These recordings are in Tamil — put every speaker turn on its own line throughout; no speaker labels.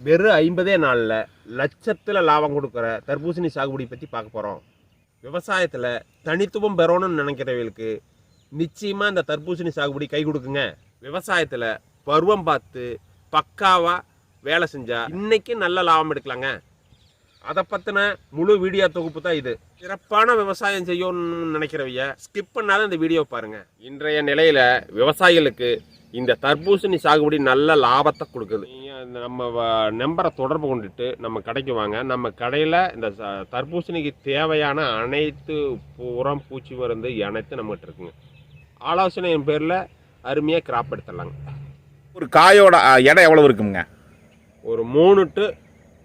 வெறும் ஐம்பதே நாளில் லட்சத்தில் லாபம் கொடுக்குற தர்பூசணி சாகுபடி பற்றி பார்க்க போகிறோம் விவசாயத்தில் தனித்துவம் பெறணும்னு நினைக்கிறவங்களுக்கு நிச்சயமாக இந்த தர்பூசணி சாகுபடி கை கொடுக்குங்க. விவசாயத்தில் பருவம் பார்த்து பக்காவாக வேலை செஞ்சால் இன்றைக்கி நல்ல லாபம் எடுக்கலாங்க. அதை பற்றின முழு வீடியோ தொகுப்பு தான் இது. சிறப்பான விவசாயம் செய்யணும்னு நினைக்கிறவைய ஸ்கிப் பண்ணாத இந்த வீடியோ பாருங்கள் இன்றைய நிலையில் விவசாயிகளுக்கு இந்த தர்பூசணி சாகுபடி நல்ல லாபத்தை கொடுக்குது. நம்ம வ- நம்பரை தொடர்பு கொண்டுட்டு நம்ம கடைக்கு வாங்க. நம்ம கடையில் இந்த தர்பூசணிக்கு தேவையான அனைத்து உரம் பூச்சி மருந்து அனைத்தும் நம்மகிட்ட இருக்குங்க. ஆலோசனையின் பேரில் அருமையாக கிராப் எடுத்துடலாங்க.
ஒரு காயோட எடை எவ்வளவு இருக்குங்க?
ஒரு மூணு டு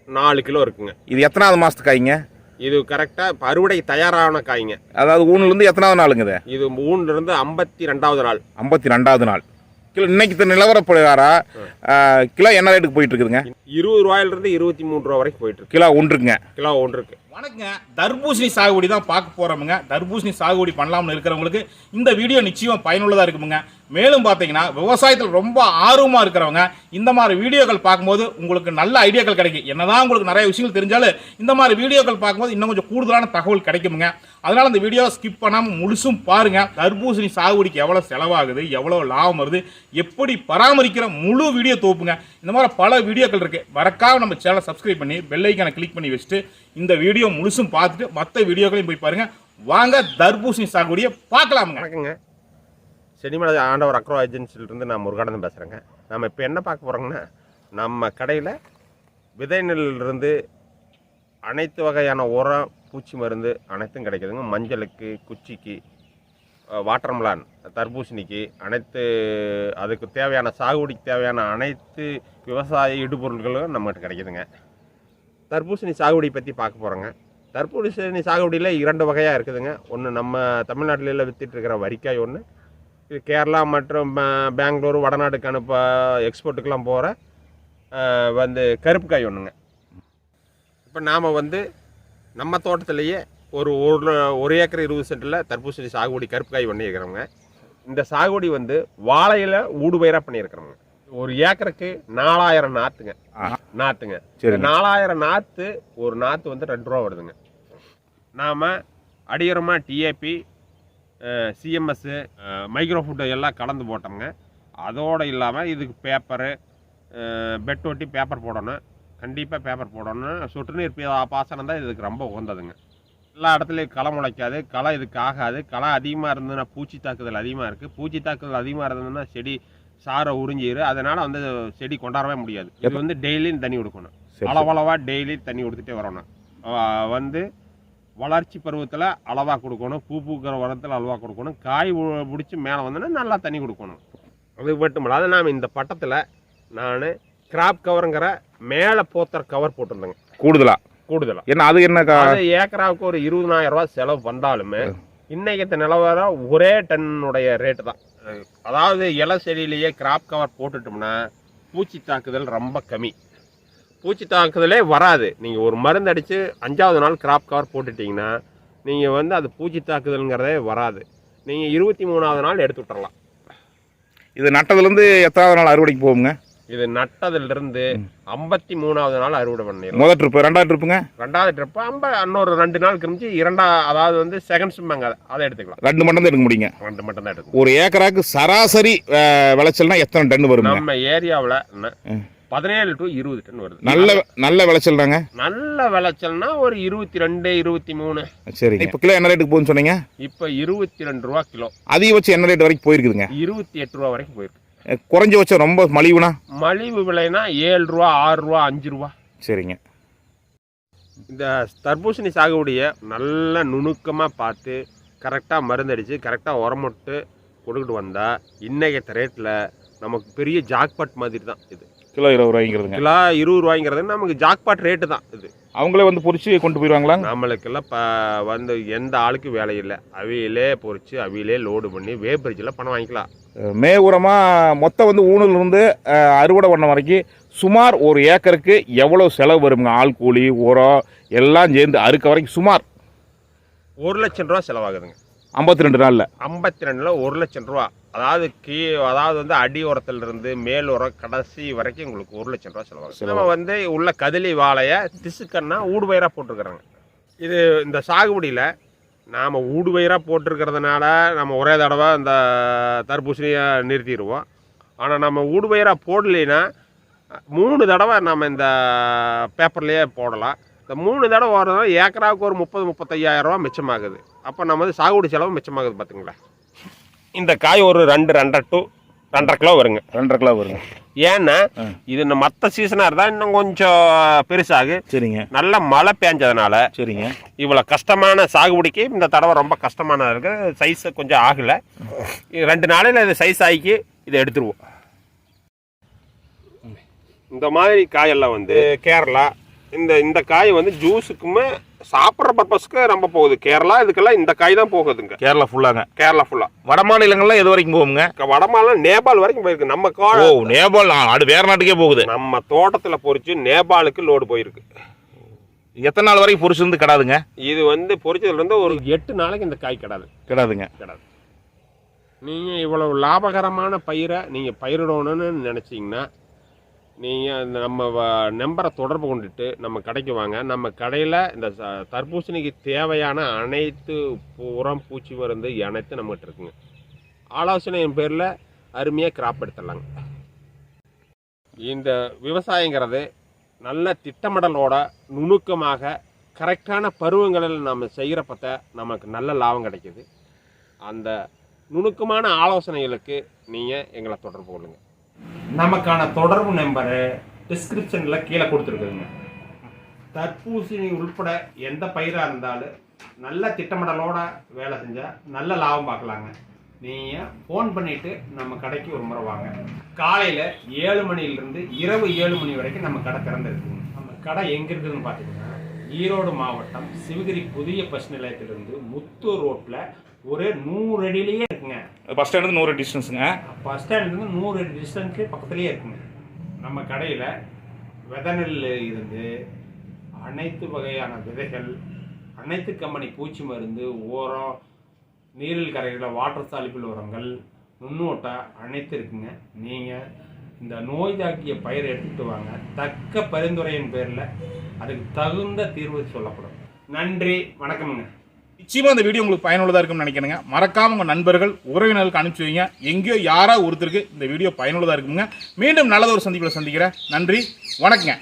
நாலு கிலோ இருக்குங்க.
இது எத்தனாவது மாசத்து காய்ங்க?
இது கரெக்டாக அறுவடை தயாரான காய்ங்க.
அதாவது ஊன்ல இருந்து எத்தனாவது நாளுங்க இது?
இருந்து ஐம்பத்தி ரெண்டாவது நாள்.
ஐம்பத்தி ரெண்டாவது நாள். கிலோ இன்னைக்கு நிலவர பிரகாரம் அ, கிலோ என்ன ரேட்டுக்கு போயிட்டு இருக்குதுங்க
இருபது ரூபாயில இருந்து இருபத்தி மூணு ரூபா வரைக்கும் போயிட்டு இருக்கு
கிலோ ஒன்றுக்குங்க.
கிலோ ஒன்று இருக்கு
வணக்கங்க. தர்பூசணி சாகுபடி தான் பார்க்க போறோமுங்க. தர்பூசணி சாகுபடி பண்ணலாம்னு இருக்கிறவங்களுக்கு இந்த வீடியோ நிச்சயம் பயனுள்ளதா இருக்குமுங்க. மேலும் பார்த்தீங்கன்னா விவசாயத்தில் ரொம்ப ஆர்வமாக இருக்கிறவங்க இந்த மாதிரி வீடியோக்கள் பார்க்கும்போது உங்களுக்கு நல்ல ஐடியாக்கள் கிடைக்கும். என்னதான் உங்களுக்கு நிறைய விஷயங்கள் தெரிஞ்சாலும் இந்த மாதிரி வீடியோக்கள் பார்க்கும்போது இன்னும் கொஞ்சம் கூடுதலான தகவல் கிடைக்குமுங்க. அதனால அந்த வீடியோ ஸ்கிப் பண்ணாமல் முழுசும் பாருங்க. தர்பூசணி சாகுபடிக்கு எவ்வளோ செலவாகுது எவ்வளோ லாபம் வருது எப்படி பராமரிக்கிற முழு வீடியோ தோப்புங்க இந்த மாதிரி பல வீடியோக்கள் இருக்கு. மறக்காம நம்ம சேனலை சப்ஸ்கிரைப் பண்ணி பெல்லைக்கான கிளிக் பண்ணி வச்சுட்டு இந்த வீடியோ முழுசும் பார்த்துட்டு மற்ற வீடியோக்களையும் போய் பாருங்க. வாங்க தர்பூசணி சாகுபடியை பார்க்கலாமுங்க.
செனிமலை ஆண்டவர் அக்ரோ ஏஜென்சிலிருந்து நான் முருகானந்தம் பேசுகிறேங்க நம்ம இப்போ என்ன பார்க்க போகிறோங்கன்னா நம்ம கடையில் விதை நெல்லிருந்து அனைத்து வகையான உரம் பூச்சி மருந்து அனைத்தும் கிடைக்குதுங்க. மஞ்சளுக்கு குச்சிக்கு வாட்டர்மலான் தர்பூசணிக்கு அனைத்து அதுக்கு தேவையான சாகுபடிக்கு தேவையான அனைத்து விவசாய இடுபொருட்களும் நம்மகிட்ட கிடைக்குதுங்க. தர்பூசணி சாகுபடி பற்றி பார்க்க போகிறோங்க தர்பூசணி சாகுபடியில் இரண்டு வகையாக இருக்குதுங்க. ஒன்று நம்ம தமிழ்நாட்டில் விற்றுட்டு இருக்கிற வரிக்காய் ஒன்று இது கேரளா மற்றும் பெங்களூர் வடநாட்டுக்கு அனுப்ப எக்ஸ்போர்ட்டுக்கெலாம் போகிற வந்து கருப்பு காய் ஒன்றுங்க இப்போ நாம் வந்து நம்ம தோட்டத்திலேயே ஒரு ஒரு ஒரு ஏக்கர் இருபது சென்ட்டில் தர்பூசணி சாகுபடி கருப்பு காய் பண்ணியிருக்கிறோங்க இந்த சாகுபடி வந்து வாழையில் ஊடுபயிராக பண்ணியிருக்கிறோங்க ஒரு ஏக்கருக்கு நாலாயிரம் நாற்றுங்க. நாற்றுங்க
சரி
நாலாயிரம் நாற்று ஒரு நாற்று வந்து ரெண்டு ரூபா வருதுங்க. நாம் அடியரமாக டிஏபி சிஎம்எஸ்ஸு மைக்ரோ ஃபுட்டு எல்லாம் கலந்து போட்டோம்ங்க. அதோடு இல்லாமல் இதுக்கு பேப்பரு பெட் ஒட்டி பேப்பர் போடணும். கண்டிப்பாக பேப்பர் போடணும். சொட்டு நீர் பாசனம் தான் இதுக்கு ரொம்ப உகந்ததுங்க. எல்லா இடத்துலையும் களை முளைக்காது. களை இதுக்கு ஆகாது. களை அதிகமாக இருந்ததுன்னா பூச்சி தாக்குதல் அதிகமாக இருக்குது பூச்சி தாக்குதல் அதிகமாக இருந்ததுன்னா செடி சாரை உறிஞ்சிரு அதனால் வந்து செடி கொண்டாடவே முடியாது. இது வந்து டெய்லியும் தண்ணி கொடுக்கணும். அளவளவாக டெய்லி தண்ணி கொடுத்துட்டே வரணும். வந்து வளர்ச்சி பருவத்தில் அளவாக கொடுக்கணும் பூ பூக்கிற வரத்தில் அளவாக கொடுக்கணும் காய் பிடிச்சி மேலே வந்தோன்னா நல்லா தண்ணி கொடுக்கணும். அது மட்டும் இல்லாத நாம் இந்த பட்டத்தில் நான் கிராப் கவருங்கிற மேலே போத்துற கவர் போட்டிருந்தேங்க.
கூடுதலா?
கூடுதலாக
என்ன அது என்ன
ஏக்கராவுக்கு ஒரு இருபதாயிரம் ரூபாய் செலவு வந்தாலுமே இன்னைக்கு நிலவரம் ஒரே டன்னுடைய ரேட்டு தான். அதாவது இலை செடியிலேயே கிராப் கவர் போட்டுட்டோம்னா பூச்சி தாக்குதல் ரொம்ப கம்மி. பூச்சி தாக்குதலே வராது. நீங்கள் ஒரு மருந்து அடித்து அஞ்சாவது நாள் கிராப் கவர் போட்டுட்டிங்கன்னா நீங்கள் வந்து அது பூச்சி தாக்குதல்ங்கிறதே வராது. நீங்கள் இருபத்தி மூணாவது நாள் எடுத்து விட்டுறலாம்.
இது நட்டதுல இருந்து எத்தனாவது நாள் அறுவடைக்கு போகுங்க?
இது நட்டதிலிருந்து ஐம்பத்தி மூணாவது நாள் அறுவடை பண்ணிடலாம்.
முதல் ட்ரிப்பு ரெண்டாவது ட்ரிப்புங்க
ரெண்டாவது ட்ரிப்பு ஐம்ப இன்னொரு ரெண்டு நாள் கழிச்சு இரண்டா அதாவது வந்து செகண்ட்ஸும்பாங்க அதை அதை எடுத்துக்கலாம்.
ரெண்டு மட்டம் தான் எடுக்க முடியுங்க.
ரெண்டு மட்டும் தான் எடுத்துக்கலாம்.
ஒரு ஏக்கராக்கு சராசரி விளைச்சல்னா எத்தனை டன் வருங்க?
நம்ம ஏரியாவில். பதினேழு டு இருபது டன் வருது.
நல்ல நல்ல விளைச்சல் தாங்க
நல்ல விளைச்சல்னா ஒரு இருபத்தி ரெண்டு இருபத்தி மூணு
சரிங்க. இப்போ கிலோ என்ன ரேட்டுக்கு போகுதுன்னு சொன்னீங்க?
இப்போ இருபத்தி ரெண்டு ரூபா கிலோ.
அதிகபட்சம் என்ன ரேட் வரைக்கும் போயிருக்குதுங்க?
இருபத்தி எட்டு ரூபா வரைக்கும் போயிருக்கு.
குறைஞ்சபட்சம் ரொம்ப மலிவுனா?
மலிவு விலைனா ஏழு ரூபா ஆறு ரூபா அஞ்சு ரூபா.
சரிங்க.
இந்த தர்பூசணி சாகுபடியை நல்லா நுணுக்கமாக பார்த்து கரெக்டாக மருந்தடிச்சு கரெக்டாக உரமிட்டு கொடுக்கிட்டு வந்தால் இன்னைக்கு ரேட்டில் நமக்கு பெரிய ஜாக்பாட் மாதிரி தான் இது.
கிலோ இருபது ரூபாய்ங்கிறதுங்க
கிலோ இருபது ரூபாய்ங்கிறது நமக்கு ஜாக்பாட் ரேட்டு தான் இது.
அவங்களே வந்து பொரிச்சு கொண்டு போயிடுவாங்களா
நம்மளுக்கெல்லாம் இப்போ வந்து எந்த ஆளுக்கு வேலை இல்லை. அவியிலே பொறிச்சு அவியிலே லோடு பண்ணி வேப்ரிட்ஜில் பணம் வாங்கிக்கலாம்.
மே உரமாக மொத்தம் வந்து அஹ், அறுவடை பண்ண வரைக்கும் சுமார் ஒரு ஏக்கருக்கு எவ்வளோ செலவு வருங்க? ஆள் கூலி உரம் எல்லாம் சேர்ந்து அறுக்க வரைக்கும் சுமார்.
ஒரு லட்சம் ரூபா செலவாகுதுங்க.
ஐம்பத்தி ரெண்டு நாளில்.
ஐம்பத்தி ரெண்டில் ஒரு லட்சம் ரூபா. அதாவது கீ அதாவது வந்து அடி உரத்துல இருந்து மேல் உரம் கடைசி வரைக்கும் உங்களுக்கு ஒரு லட்சம் ரூபா செலவாகும் நம்ம வந்து உள்ள கதிலி வாழையை திசுக்கன்னா ஊடுபயிராக போட்டிருக்கிறாங்க. இது இந்த சாகுபடியில் நாம் ஊடுபயிராக போட்டிருக்கிறதுனால நம்ம ஒரே தடவை இந்த தர்பூசணியை நிறுத்திடுவோம். ஆனால் நம்ம ஊடுபயிராக போடலைன்னா மூணு தடவை நம்ம இந்த பேப்பர்லேயே போடலாம். மூணு தடவை ஓடுறதுனால ஏக்கராவுக்கு ஒரு முப்பது முப்பத்தையாயிரம் ரூபா மிச்சமாகுது. அப்போ நம்ம வந்து சாகுபடி செலவு மிச்சமாகுது பார்த்துங்களா இந்த காய் ஒரு ரெண்டு ரெண்டரை டு ரெண்டரை கிலோ வருங்க.
ரெண்டரை கிலோ வருங்க.
ஏன்னா. இது இந்த மற்ற சீசனாக இருந்தால் இன்னும் கொஞ்சம் பெருசாகு.
சரிங்க.
நல்ல மழை பேஞ்சதுனால
சரிங்க.
இவ்வளோ கஷ்டமான சாகுபடிக்கு இந்த தடவை ரொம்ப கஷ்டமான இருக்கு. சைஸ் கொஞ்சம் ஆகலை. ரெண்டு நாளையில் இது சைஸ் ஆகி இதை எடுத்துருவோம். இந்த மாதிரி காயெல்லாம் வந்து கேரளா இந்த இந்த காய் வந்து ஜூஸுக்குமே சாப்பிட்ற பர்பஸ்க்கு ரொம்ப போகுது. கேரளா இதுக்கெல்லாம் இந்த காய் தான் போகுதுங்க.
கேரளா ஃபுல்லாங்க
கேரளா ஃபுல்லாக
வட மாநிலங்கள்லாம் எது வரைக்கும் போகுங்க?
வடமாலாம் நேபாள் வரைக்கும் போயிருக்கு. நம்ம கா
ஓ நேபாள் அது வேற நாட்டுக்கே போகுது.
நம்ம தோட்டத்தில் பொறிச்சு நேபாளுக்கு லோடு போயிருக்கு.
எத்தனை நாள் வரைக்கும் பொரிச்சு கிடாதுங்க?
இது வந்து பொறிச்சதுல இருந்து ஒரு எட்டு நாளைக்கு இந்த காய் கிடாது.
கிடாதுங்க.
கிடாது. நீங்கள் இவ்வளவு லாபகரமான பயிரை நீங்கள் பயிரிடணும்னு நினச்சிங்கன்னா நீங்கள் நம்ம வ- நம்பரை தொடர்பு கொண்டுட்டு நம்ம கடைக்கு வாங்க. நம்ம கடையில் இந்த தர்பூசணிக்கு தேவையான அனைத்து உரம் பூச்சி மருந்து அனைத்து நம்மகிட்ட இருக்குங்க. ஆலோசனையின் பேரில் அருமையாக கிராப் எடுத்துடலாங்க. இந்த விவசாயங்கிறது நல்ல திட்டமிடலோட நுணுக்கமாக கரெக்டான பருவங்களில் நம்ம செய்கிறப்பத்த நமக்கு நல்ல லாபம் கிடைக்கிது. அந்த நுணுக்கமான ஆலோசனைகளுக்கு நீங்கள் எங்களை தொடர்பு கொள்ளுங்கள் நமக்கான தொடர்பு நம்பரு டிஸ்கிரிப்ஷனில் கீழே கொடுத்துருக்குதுங்க. தர்பூசணி உள்பட எந்த பயிராக இருந்தாலும் நல்ல திட்டமிடலோட வேலை செஞ்சால் நல்ல லாபம் பார்க்கலாங்க. நீங்கள் ஃபோன் பண்ணிவிட்டு நம்ம கடைக்கு ஒரு முறை வாங்க. காலையில் ஏழு மணிலேருந்து இரவு ஏழு மணி வரைக்கும் நம்ம கடை திறந்துருக்குங்க நம்ம கடை எங்கே இருக்குதுன்னு பார்த்தீங்கன்னா ஈரோடு மாவட்டம் சிவகிரி புதிய பஸ் நிலையத்திலிருந்து முத்தூர் ரோட்டில் ஒரே நூறு அடியிலேயே இருக்குங்க.
பஸ் ஸ்டாண்டு நூறு டிஸ்டன்ஸுங்க
பஸ் ஸ்டாண்ட்லேருந்து நூறு அடி டிஸ்டன்ஸ்லேயே பக்கத்துலேயே இருக்குங்க. நம்ம கடையில் விதை நெல் இருந்து அனைத்து வகையான விதைகள் அனைத்து கம்பெனி பூச்சி மருந்து உரம் நீரில் கரைகிற வாட்டர் சாலிபிள் உரங்கள் நுண்ணோட்டா அனைத்து இருக்குங்க. நீங்கள் இந்த நோய் தாக்கிய பயிரை எடுத்துகிட்டு வாங்க. தக்க பரிந்துரையின் பேரில் அதுக்கு தகுந்த தீர்வு சொல்லப்படும். நன்றி வணக்கமுங்க.
நிச்சயமாக இந்த வீடியோ உங்களுக்கு பயனுள்ளதாக இருக்கும்னு நினைக்கிறேங்க. மறக்காம உங்கள் நண்பர்கள் உறவினர்களுக்கு அனுப்பிச்சு வைங்க. எங்கேயோ யாராக ஒருத்தருக்கு இந்த வீடியோ பயனுள்ளதாக இருக்குங்க. மீண்டும் நல்லதொரு சந்திப்பில் சந்திக்கிறேன். நன்றி வணக்கங்க.